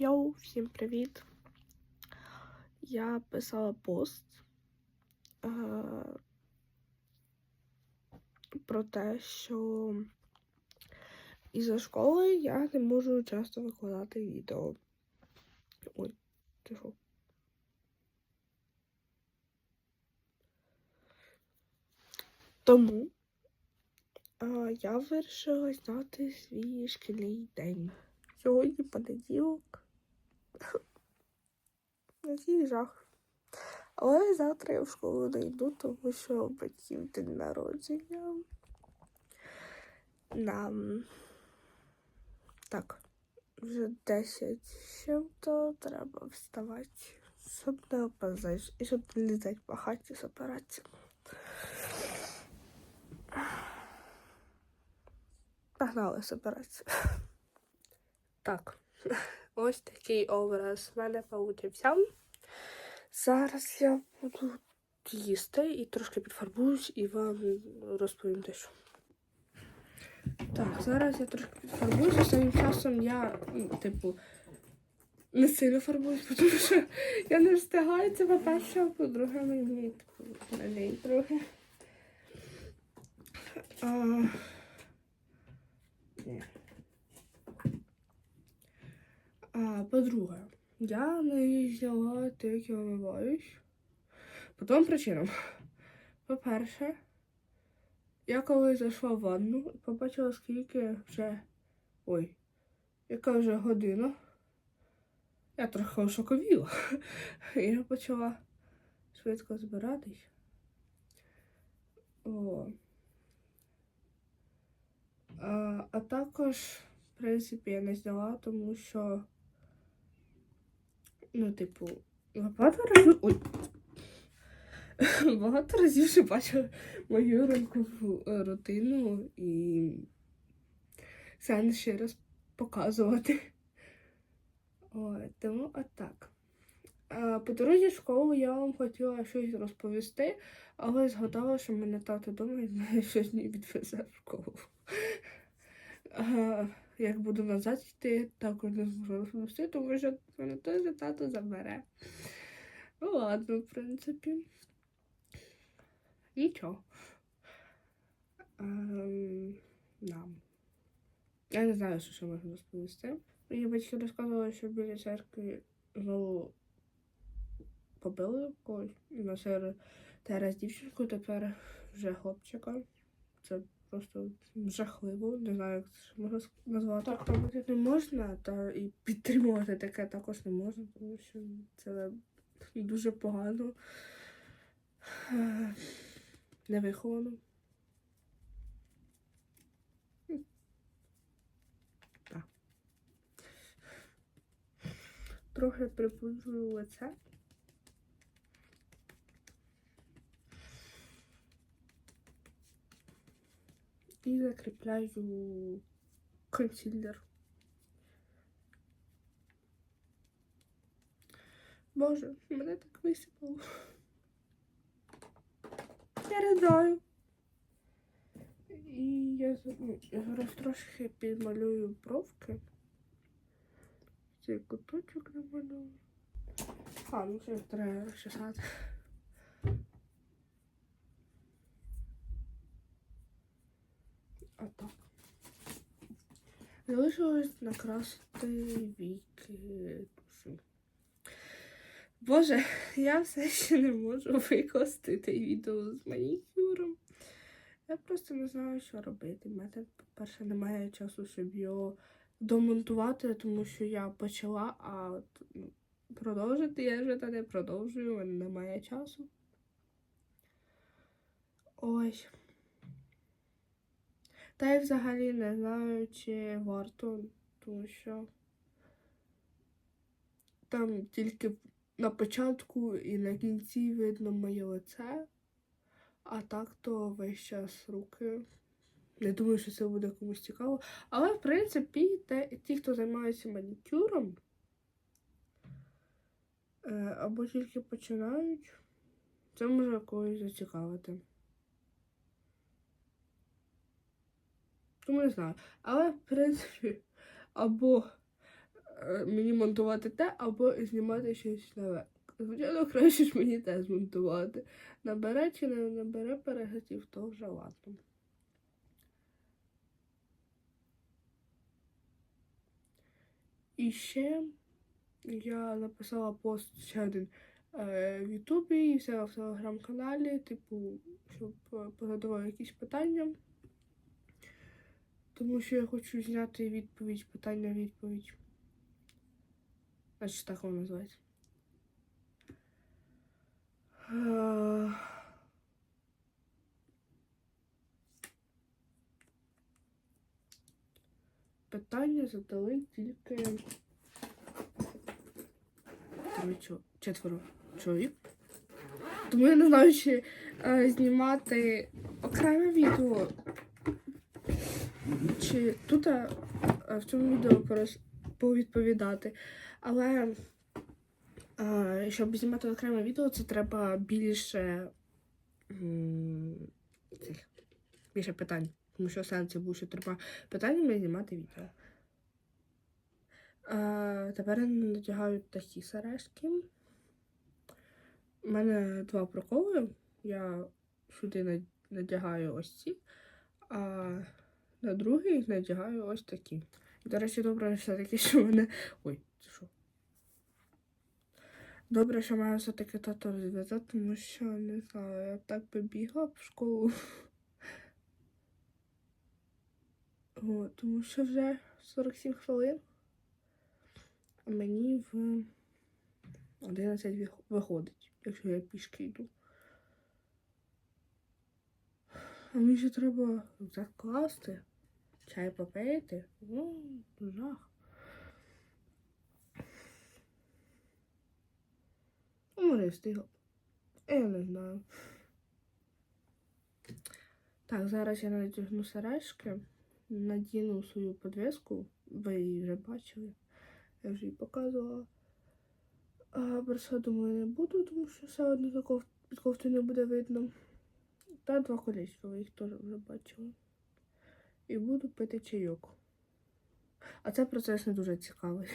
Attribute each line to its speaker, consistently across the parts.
Speaker 1: Йоу, всім привіт! Я писала пост е, про те, що із-за школи я не можу часто викладати відео. Ой, ти? Тому е, я вирішила зняти свій шкільний день. Сьогодні понеділок. Який жах. Але завтра я в школу не йду, тому що у батьків день народження. Нам так, вже 10 з чим-то треба вставати, щоб не опоздаєш і щоб не літати по хаті збиратися. Погнали збиратися. Так, ось такий образ в мене получився. Зараз я буду їсти і трошки підфарбуюсь і вам розповім те, що. Так, зараз я трошки підфарбуюся, самим часом я, ну, типу, не сильно фарбуюсь, тому що я не встигаю це по-перше, а по-друге, мені типу, лень трохи. А, ні. А, по-друге, я не взяла я вмиваюсь. По двом причинам. По-перше, я коли зайшла в ванну побачила, скільки вже. Ой, яка вже година. Я трохи ошоковіла. Я почала швидко збиратись. О. А, а також, в принципі, я не зняла, тому що. Ну, типу, багато разів. Ой. Багато разів вже бачила мою ранкову е, рутину і сенс ще раз показувати. Ой, тому отак. А, По дорозі в школу я вам хотіла щось розповісти, але згадала, що мене тато вдома і щось не відвезе в школу. Як буду назад йти, також не зможу розповісти, тому що мене теж тато забере. Ну ладно, в принципі. Нічого. Ем, да. Я не знаю, що ще можна розповісти. Мені батьки розказували, що біля церкви знову побили когось. На сер зараз дівчинку, тепер вже хлопчика. Це просто жахливо. Не знаю, як це можна назвати. Так, робити не можна, та і підтримувати таке також не можна, тому що це дуже погано. Е, Невиховано. Трохи припудрую лице. І закріпляю консилер. Боже, мене так висипало. Я ридаю. І ну, я зараз трошки підмалюю бровки. Цей куточок намалюю. А, ну це треба розчесати. А так. Залишилось накрасити віки. Боже, я все ще не можу викласти те відео з манікюром. Я просто не знаю, що робити. У мене, по-перше, немає часу, щоб його домонтувати, тому що я почала, а от, ну, продовжити я вже та не продовжую, немає часу. Ось. Та й взагалі не знаю, чи варто, тому що там тільки на початку і на кінці видно моє лице, а так то весь час руки. Не думаю, що це буде комусь цікаво. Але, в принципі, те, ті, хто займається манікюром, е, або тільки починають, це може когось зацікавити. Тому не знаю. Але, в принципі, або е, мені монтувати те або знімати щось нове. Звичайно, краще ж мені те змонтувати. Набере чи не набере переглядів, то вже ладно. І ще я написала пост ще один е, в Ютубі і все в телеграм-каналі, типу, щоб е, позадавали якісь питання. Тому що я хочу зняти відповідь, питання-відповідь. Значить, так воно називається. Е, Питання задали тільки четверо чоловік. Тому я не знаю, чи е, знімати окреме відео. Чи тут е, в цьому відео повідповідати. Але е, щоб знімати окреме відео, це треба більше, цих, більше питань. Тому що сенсі був, що треба питаннями знімати відео. Е, тепер я надягаю такі сережки. У мене два проколи. Я сюди надягаю ось ці, а на другий надягаю ось такі. До речі, добре все-таки, що мене. Ой, це що? Добре, що маю все-таки тато розв'язати, тому що не знаю, я так би бігла в школу. О, тому що вже 47 хвилин. А мені в 11 виходить, якщо я пішки йду. А мені ще треба рюкзак класти, чай попити. Ну, жах. Може, встигла. Я не знаю. Так, зараз я надягну сережки, надіну свою подвеску. Ви її вже бачили. Я вже її показувала. А браслет, думаю, не буду, тому що все одно такого під кофтою не буде видно. Та два колечка, ви їх теж вже бачили. І буду пити чайок. А цей процес не дуже цікавий.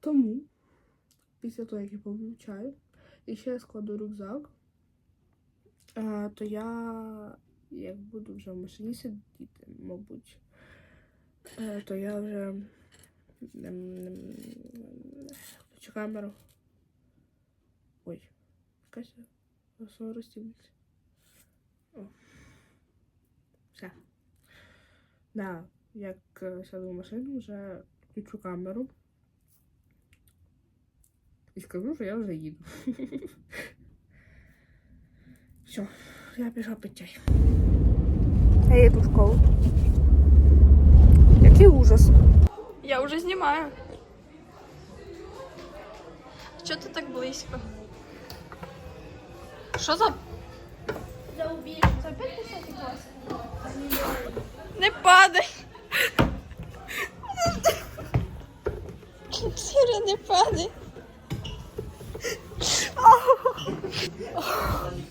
Speaker 1: Тому, після того, як я попив чаю, і ще складу рюкзак, то я, як буду вже в машині сидіти, мабуть, е, то я вже ем, ем, включу камеру. Ой, якась розтібнеться. О. Все. Да, як е, сяду в машину, вже включу камеру. І скажу, що я вже їду. Все, я пішла пити чай. Я їду в школу. Який ужас.
Speaker 2: Я уже знімаю. Чого ти так близько? Що за.
Speaker 3: За убийство. За опять 10 класс?
Speaker 2: Не падай! Сіря, не падай.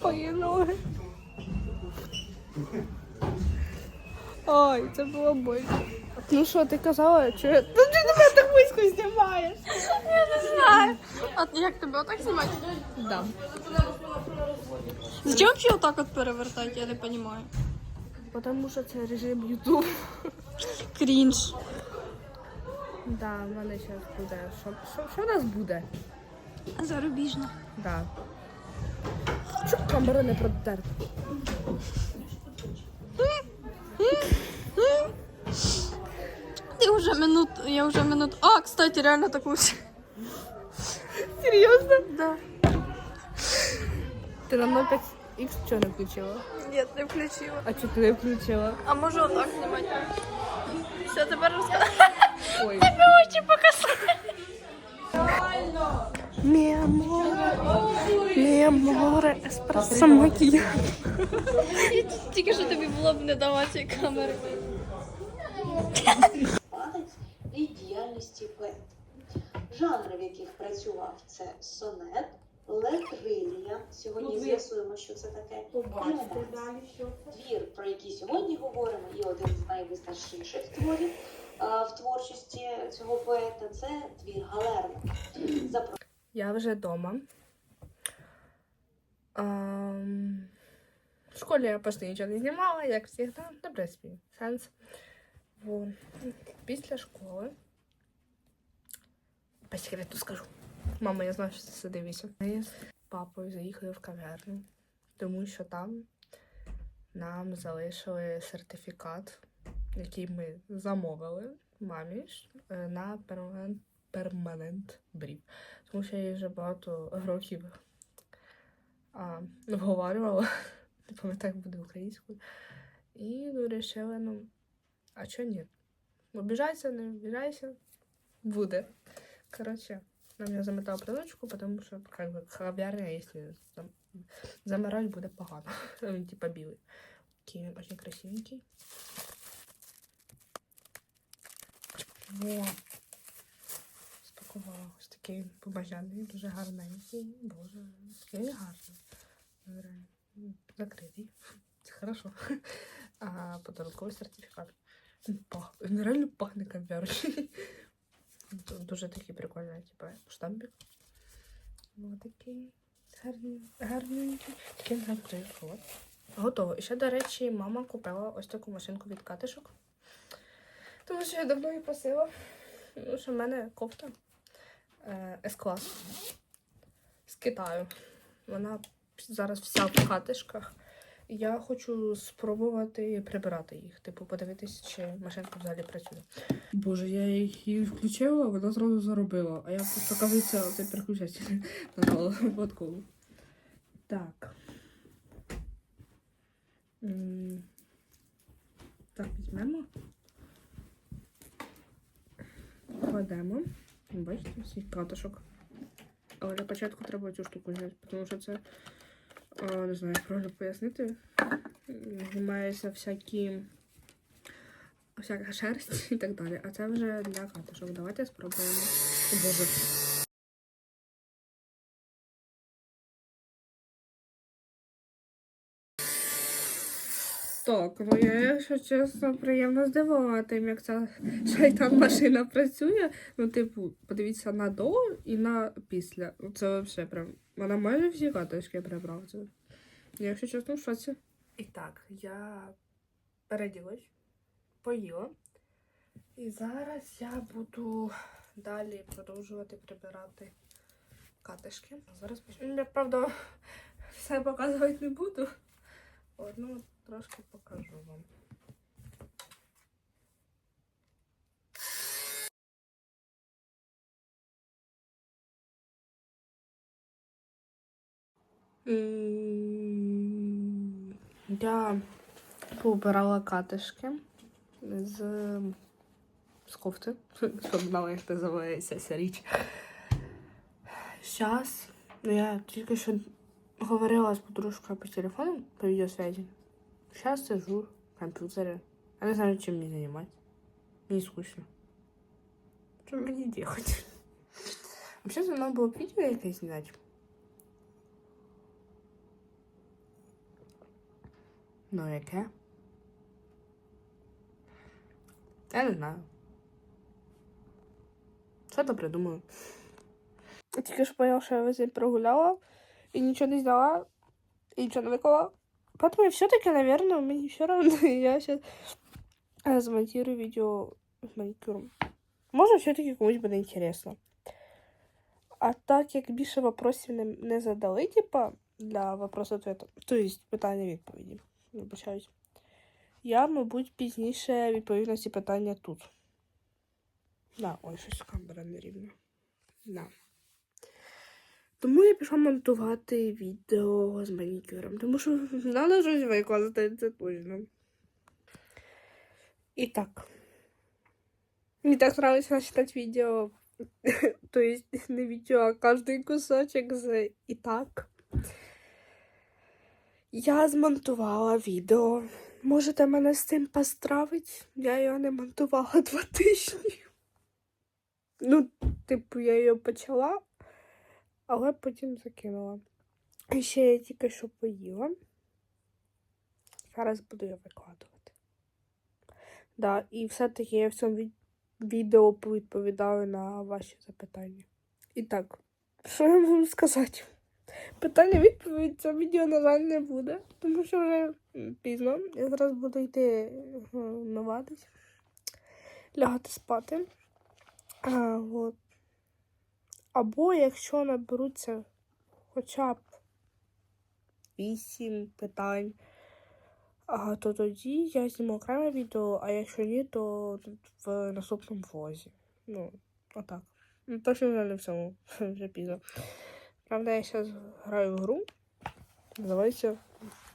Speaker 2: Мої ноги. Ой, це було больно.
Speaker 1: Ну що, ти казала, чи. Ну ти тебе так близько знімаєш?
Speaker 2: Я не знаю. А як тебе отак знімати?
Speaker 1: Да.
Speaker 2: Зачем вообще отак от перевертати, я не розумію.
Speaker 1: Потому що це режим YouTube.
Speaker 2: Крінж.
Speaker 1: Да, в мене зараз буде. Що, що, що в нас буде?
Speaker 2: Зарубіжно.
Speaker 1: Да. Щоб камера не продерти.
Speaker 2: Ти вже минут, я вже минут. А, кстати, реально так лучше.
Speaker 1: Серйозно?
Speaker 2: Да.
Speaker 1: Ти на 5X чого не включила?
Speaker 2: Ні, не включила.
Speaker 1: А чого ти не включила?
Speaker 2: А може отак знімати? Все, тепер розказуй.
Speaker 1: Ой.
Speaker 2: Тебе очі показали.
Speaker 1: Mi amore, mi amore, espresso macchiato.
Speaker 2: Тільки що тобі було б не давати камери.
Speaker 4: Палець і діяльності поета. Жанри, в яких працював, це сонет, летрилія. Сьогодні з'ясуємо, що це таке. І романс. Твір, про який сьогодні говоримо, і один з найвизначніших творів а, в творчості цього поета це твір Галерна. Запро-
Speaker 1: Я вже вдома. Ам, В школі я почти нічого не знімала, як завжди. Добре свій сенс. Во. Після школи. По секрету скажу. Мама, я знаю, що ти це дивишся. Папою заїхали в кав'ярню, тому що там нам залишили сертифікат, який ми замовили мамі е, на перманент, перманент брів. Тому що я її вже багато років а, вговорювала, не пам'ятаю, як буде українською. І вирішила, ну, а чого ні? Обіжайся, не обіжайся, буде. Коротше, нам я заметала приличку, тому що как бы, кав'ярня, якщо там, замирать, буде погано. Він типа. Такий він дуже красивенький. Во. Спакувала. Ось такий побажаний, дуже гарненький. Боже, такий гарний. Закритий. Це хорошо. А подарунковий сертифікат. Він реально пахне кав'ярнею. Ду- Дуже такий прикольний, типу, штампик. Ось такий гарненький. Такий гарний. Готово. І ще, до речі, мама купила ось таку машинку від катишок. Тому що я давно її просила. Тому що в мене кофта е, С-клас з Китаю. Вона зараз вся в катишках. Я хочу спробувати прибирати їх. Типу, подивитись, чи машинка взагалі працює. Боже, я її включила, вона зразу заробила. А я просто кажеться, цей переключатель нажала випадково. Так. Так, візьмемо. Кладемо. Бачите, всіх катушок. Але для початку треба цю штуку взяти, тому що це, не знаю, як пояснити. Знімаються всякі всяка шерсть і так далі. А це вже для катушок. Давайте спробуємо. О, Боже. Ну я, якщо чесно, приємно здивована тим, як ця шайтан машина працює. Ну, типу, подивіться на до і на після. Ну, Це взагалі прям. Вона майже всі каточки прибрав. Це. Я, якщо чесно, в шоці. І так, я переділась, поїла. І зараз я буду далі продовжувати прибирати катишки. Зараз почну. Я, правда, все показувати не буду. От, ну, трошки покажу вам. Я поубирала катишки з, з кофти. Знала, як називається ця річ. Зараз я тільки що говорила з подружкою по телефону по відеосвязі. Сейчас сижу в компьютере. Я не знаю, чем мне занимать. Мне скучно. Что мне делать? Вообще, надо было видео якесь зняти. Ну, яке? Я не знаю. Що то придумаю? Тільки що поняла, що я весь день прогуляла і нічого не зняла, і нічого не виклала. Поэтому все-таки, наверное, мне все равно. Я сейчас замонтирую видео с маникюром. Може, все-таки комусь буде інтересно. А так як більше вопросів не, не задали, типа, для вопросу ответу, то есть питання відповіді. Вибачаюсь. Я, мабуть, пізніше відповім на ці питання тут. Да, ой, щось камера нерівна. Да. Тому я пішла монтувати відео з манікюром, тому що треба щось викласти, це точно. І так. Мені так нравится читать видео. То есть не видео, а каждый кусочек з і так. Я змонтувала відео. Можете мене з цим поздравити? Я його не монтувала два тижні. Ну, типу, я її почала, але потім закинула. І ще я тільки що поїла. Зараз буду я викладувати. Да, і все-таки я в цьому відео відповідаю на ваші запитання. І так, що я можу сказати? Питання відповідь це відео, на жаль, не буде, тому що вже пізно. Я зараз буду йти е, лягати спати. А, от. Або якщо наберуться хоча б вісім питань, а, то тоді я зніму окреме відео, а якщо ні, то в наступному влозі. Ну, отак. Ну, точно вже не в цьому, вже пізно. Правда, я зараз граю в гру. Називається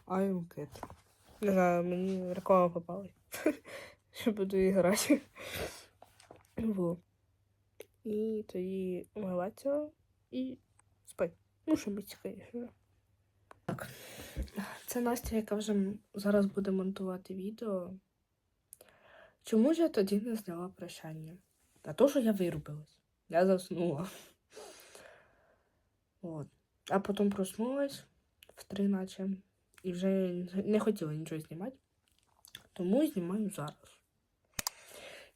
Speaker 1: I'm Cat. Не знаю, мені реклама попалась. Що буду і грати. Во. І тоді умиватися і спати. Ну, що мить, звісно. Так. Це Настя, яка вже зараз буде монтувати відео. Чому ж я тоді не зняла прощання? А то, що я вирубилась. Я заснула. От. А потім проснулась в три наче. І вже не хотіла нічого знімати. Тому знімаю зараз.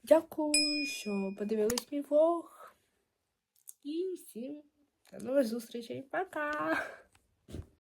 Speaker 1: Дякую, що подивились мій влог. І всім до нових зустрічей. Пока!